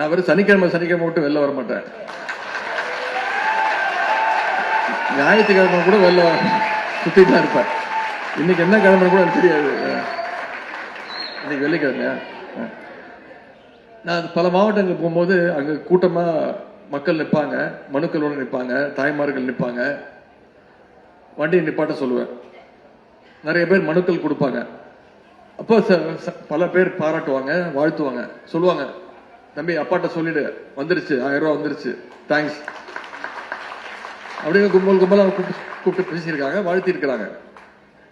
நான் வெறும் சனிக்கிழமை சனிக்கிழமை மட்டும் வெளில வர மாட்டேன். ஞாயிற்றுக்கிழமை கூட வெளில சுத்திட்டு தான் இருப்பேன். இன்னைக்கு என்ன கிழமை கூட எனக்கு தெரியாது. இன்னைக்கு வெள்ளிக்கிழமையா? ஆ. நான் பல மாவட்டங்களுக்கு போகும்போது அங்கே கூட்டமாக மக்கள் நிற்பாங்க மனுக்களோடு நிற்பாங்க தாய்மார்கள் நிற்பாங்க. வண்டியை நிப்பாட்ட சொல்லுவேன். நிறைய பேர் மனுக்கள் கொடுப்பாங்க. அப்போ ச- பல பேர் பாராட்டுவாங்க வாழ்த்துவாங்க சொல்லுவாங்க. தம்பி அப்பாட்ட சொல்லிடு. வந்துருச்சு. ஆயிரம் ரூபா வந்துருச்சு. தேங்க்ஸ் அப்படின்னு கும்பல் கும்பலா கூப்பிட்டு கூப்பிட்டு பேசியிருக்காங்க வாழ்த்தி இருக்கிறாங்க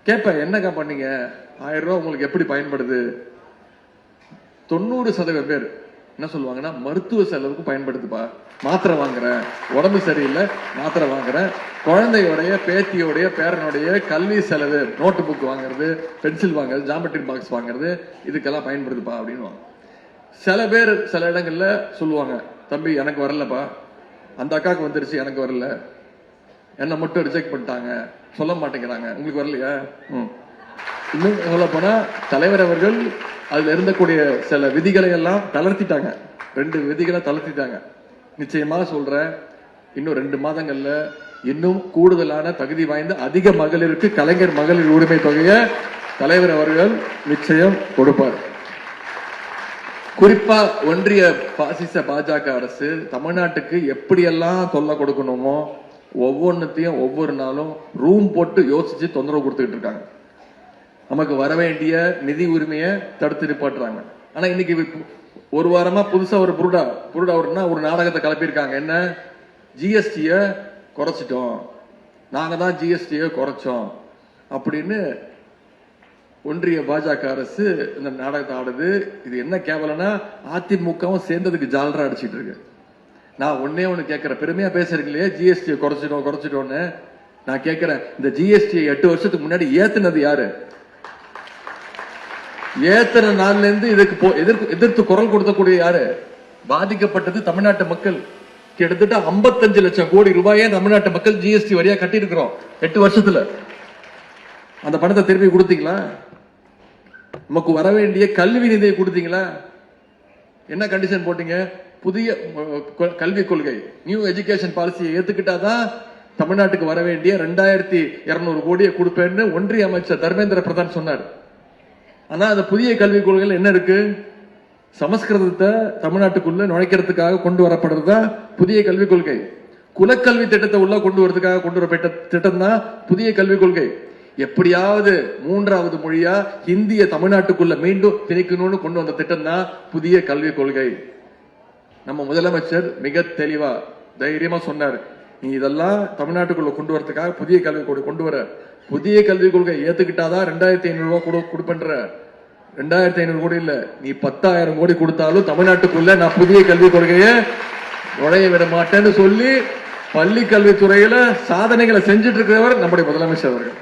கேட்பேன் என்னக்கா பண்ணீங்க? ஆயிரம் ரூபா உங்களுக்கு எப்படி பயன்படுது? தொண்ணூறு சதவீதம் பேர் என்ன சொல்லுவாங்கன்னா மருத்துவ செலவுக்கு பயன்படுத்துப்பா. மாத்திரை வாங்குறேன். உடம்பு சரியில்லை மாத்திரை வாங்குறேன். குழந்தையோடைய பேத்தியோடைய பேரனுடைய கல்வி செலவு நோட்டு புக் வாங்குறது பென்சில் வாங்குறது ஜாமெட்ரி பாக்ஸ் வாங்குறது இதுக்கெல்லாம் பயன்படுதுப்பா அப்படின்னு சில பேர் சில இடங்களில் சொல்லுவாங்க தம்பி எனக்கு வரலப்பா. அந்த அக்காவுக்கு வந்துருச்சு எனக்கு வரல. என்னை மட்டும் ரிஜெக்ட் பண்ணிட்டாங்க. சொல்ல மாட்டேங்கிறாங்க. உங்களுக்கு வரலையா? ம். இன்னும் சொல்ல போனால் தலைவர் அவர்கள் அதில் இருந்தக்கூடிய சில விதிகளை எல்லாம் தளர்த்திட்டாங்க. ரெண்டு விதிகளை தளர்த்திட்டாங்க. நிச்சயமாக சொல்கிறேன் இன்னும் ரெண்டு மாதங்களில் இன்னும் கூடுதலான தகுதி வாய்ந்த அதிக மகளிருக்கு கலைஞர் மகளிர் உரிமை தொகையை தலைவர் அவர்கள் நிச்சயம் கொடுப்பார். குறிப்பா ஒன்றிய பாசிச பாஜக அரசு தமிழ்நாட்டுக்கு எப்படியெல்லாம் தொல்லை கொடுக்கணுமோ ஒவ்வொன்றுத்தையும் ஒவ்வொரு நாளும் ரூம் போட்டு யோசிச்சு தொந்தரவு கொடுத்துக்கிட்டு இருக்காங்க. நமக்கு வர வேண்டிய நிதி உரிமையை தடுத்து நிப்பாட்டுறாங்க. ஆனா இன்னைக்கு ஒரு வாரமா புதுசா ஒரு புருடா புருடா ஒருனா ஒரு நாடகத்தை கிளப்பியிருக்காங்க. என்ன? ஜிஎஸ்டிய குறைச்சிட்டோம். நாங்க தான் ஜிஎஸ்டிய குறைச்சோம். அப்படின்னு ஒன்றிய பாஜக அரசு இந்த நாடகத்தை ஆடுது. இது என்ன கேவலம்னா அதிமுகவும் சேர்ந்ததுக்கு ஜாலரா அடிச்சிட்டு இருக்கு. நான் ஒன்னே ஒண்ணு கேட்கிறேன் பெருமையா பேசுறீங்களே ஜிஎஸ்டி குறைச்சிட்டோம் குறைச்சிட்டோன்னு நான் கேட்கிறேன் இந்த ஜிஎஸ்டியை எட்டு வருஷத்துக்கு முன்னாடி ஏத்துனது யாரு? ஏத்தன நாள்ல இருந்து இதுக்கு போ- எதிர்த்து எதிர்த்து குரல் கொடுத்தக்கூடிய யாரு? பாதிக்கப்பட்டது தமிழ்நாட்டு மக்கள். கிட்டத்தட்ட 55 லட்சம் கோடி ரூபாயை தமிழ்நாட்டு மக்கள் ஜிஎஸ்டி வரியா கட்டி இருக்கிறோம் எட்டு வருஷத்துல. அந்த பணத்தை திருப்பி கொடுத்தீங்களா? நமக்கு வர வேண்டிய கல்வி நிதியை கொடுத்தீங்களா? என்ன கண்டிஷன் போட்டீங்க? புதிய கல்விக் கொள்கை நியூ எஜுகேஷன் பாலிசியை ஏத்துக்கிட்டாதான் தமிழ்நாட்டுக்கு வர வேண்டிய ரெண்டாயிரத்தி இருநூறு கோடியை கொடுப்பேன்னு ஒன்றிய அமைச்சர் தர்மேந்திர பிரதான் சொன்னார். ஆனா அந்த புதிய கல்விக் கொள்கையில் என்ன இருக்கு? சமஸ்கிருதத்தை தமிழ்நாட்டுக்குள்ள நுழைக்கிறதுக்காக கொண்டு வரப்படுறதா புதிய கல்விக் கொள்கை. குலக்கல்வி திட்டத்தை உள்ள கொண்டு வரதுக்காக கொண்டு வரப்பட்ட திட்டம் தான் புதிய கல்விக் கொள்கை. எப்படியாவது மூன்றாவது மொழியா ஹிந்திய தமிழ்நாட்டுக்குள்ள மீண்டும் திணிக்கணும்னு கொண்டு வந்த திட்டம் தான் புதிய கல்விக் கொள்கை. நம்ம முதலமைச்சர் மிக தெளிவா தைரியமா சொன்னார். நீ இதெல்லாம் தமிழ்நாட்டுக்குள்ள கொண்டு வரதுக்காக புதிய கல்விக் கொள்கை கொண்டு வர. புதிய கல்விக் கொள்கை ஏத்துக்கிட்டாதான் ரெண்டாயிரத்தி ஐநூறு ரூபா கொடு கொடுப்பன்ற. ரெண்டாயிரத்தி ஐநூறு கோடி இல்ல. நீ பத்தாயிரம் கோடி கொடுத்தாலும் தமிழ்நாட்டுக்குள்ள நான் புதிய கல்விக் கொள்கையை நுழைய விட மாட்டேன்னு சொல்லி பள்ளி கல்வித்துறையில சாதனைகளை செஞ்சுட்டு இருக்கிறவர் நம்முடைய முதலமைச்சர் அவர்கள்.